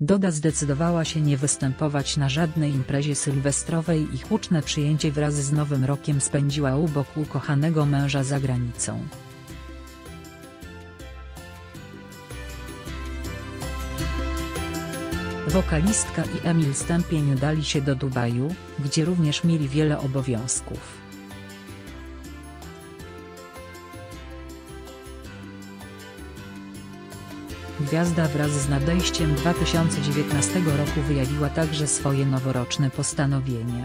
Doda zdecydowała się nie występować na żadnej imprezie sylwestrowej i huczne przyjęcie wraz z Nowym Rokiem spędziła u boku ukochanego męża za granicą. Wokalistka i Emil Stępień udali się do Dubaju, gdzie również mieli wiele obowiązków. Gwiazda wraz z nadejściem 2019 roku wyjawiła także swoje noworoczne postanowienie.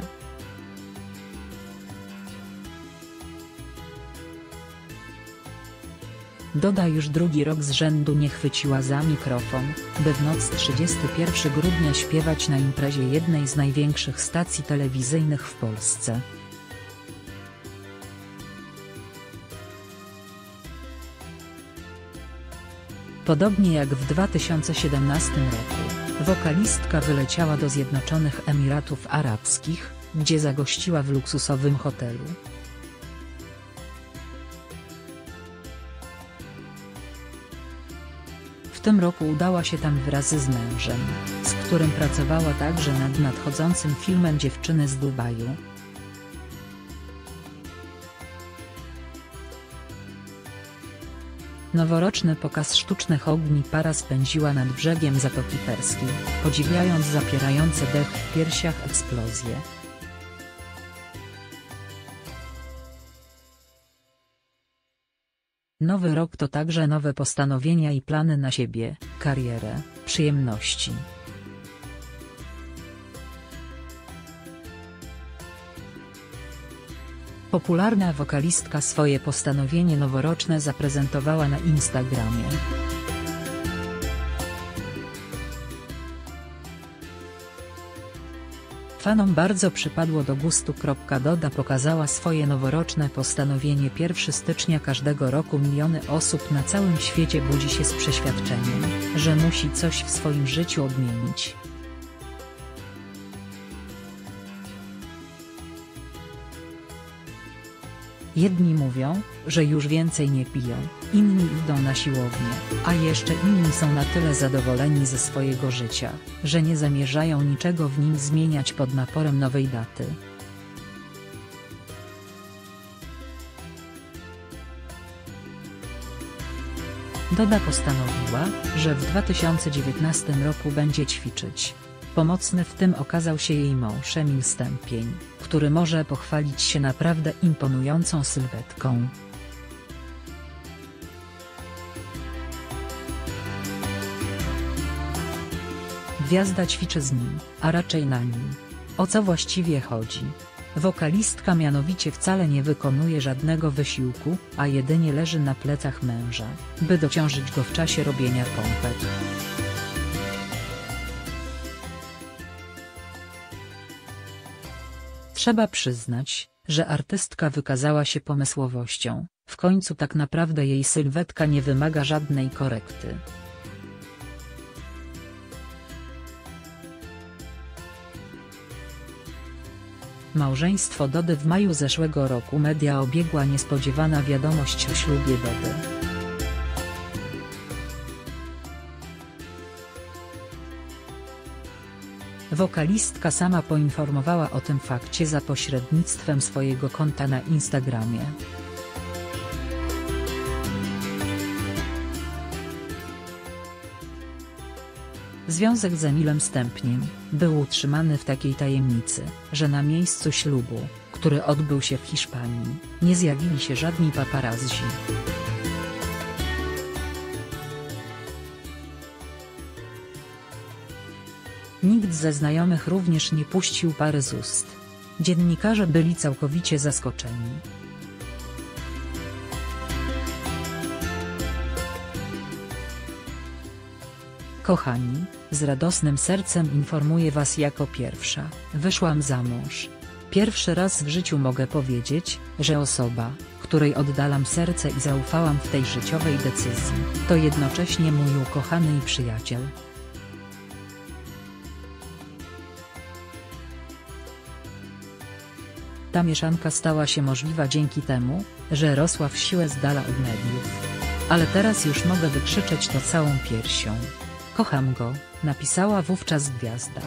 Doda już drugi rok z rzędu nie chwyciła za mikrofon, by w noc 31 grudnia śpiewać na imprezie jednej z największych stacji telewizyjnych w Polsce. Podobnie jak w 2017 roku, wokalistka wyleciała do Zjednoczonych Emiratów Arabskich, gdzie zagościła w luksusowym hotelu. W tym roku udała się tam wraz z mężem, z którym pracowała także nad nadchodzącym filmem Dziewczyny z Dubaju. Noworoczny pokaz sztucznych ogni para spędziła nad brzegiem Zatoki Perskiej, podziwiając zapierające dech w piersiach eksplozje. Nowy rok to także nowe postanowienia i plany na siebie, karierę, przyjemności. Popularna wokalistka swoje postanowienie noworoczne zaprezentowała na Instagramie. Fanom bardzo przypadło do gustu. Doda pokazała swoje noworoczne postanowienie 1 stycznia każdego roku miliony osób na całym świecie budzi się z przeświadczeniem, że musi coś w swoim życiu odmienić. Jedni mówią, że już więcej nie piją, inni idą na siłownię, a jeszcze inni są na tyle zadowoleni ze swojego życia, że nie zamierzają niczego w nim zmieniać pod naporem nowej daty. Doda postanowiła, że w 2019 roku będzie ćwiczyć. Pomocny w tym okazał się jej mąż Emil Stępień, który może pochwalić się naprawdę imponującą sylwetką. Gwiazda ćwiczy z nim, a raczej na nim. O co właściwie chodzi? Wokalistka mianowicie wcale nie wykonuje żadnego wysiłku, a jedynie leży na plecach męża, by dociążyć go w czasie robienia pompek. Trzeba przyznać, że artystka wykazała się pomysłowością, w końcu tak naprawdę jej sylwetka nie wymaga żadnej korekty. Małżeństwo Dody w maju zeszłego roku media obiegła niespodziewana wiadomość o ślubie Dody. Wokalistka sama poinformowała o tym fakcie za pośrednictwem swojego konta na Instagramie. Związek z Emilem Stępniem, był utrzymany w takiej tajemnicy, że na miejscu ślubu, który odbył się w Hiszpanii, nie zjawili się żadni paparazzi. Nikt ze znajomych również nie puścił pary z ust. Dziennikarze byli całkowicie zaskoczeni. Kochani, z radosnym sercem informuję Was jako pierwsza, wyszłam za mąż. Pierwszy raz w życiu mogę powiedzieć, że osoba, której oddalam serce i zaufałam w tej życiowej decyzji, to jednocześnie mój ukochany i przyjaciel. Ta mieszanka stała się możliwa dzięki temu, że rosła w siłę z dala od mediów. Ale teraz już mogę wykrzyczeć to całą piersią. Kocham go, napisała wówczas gwiazda.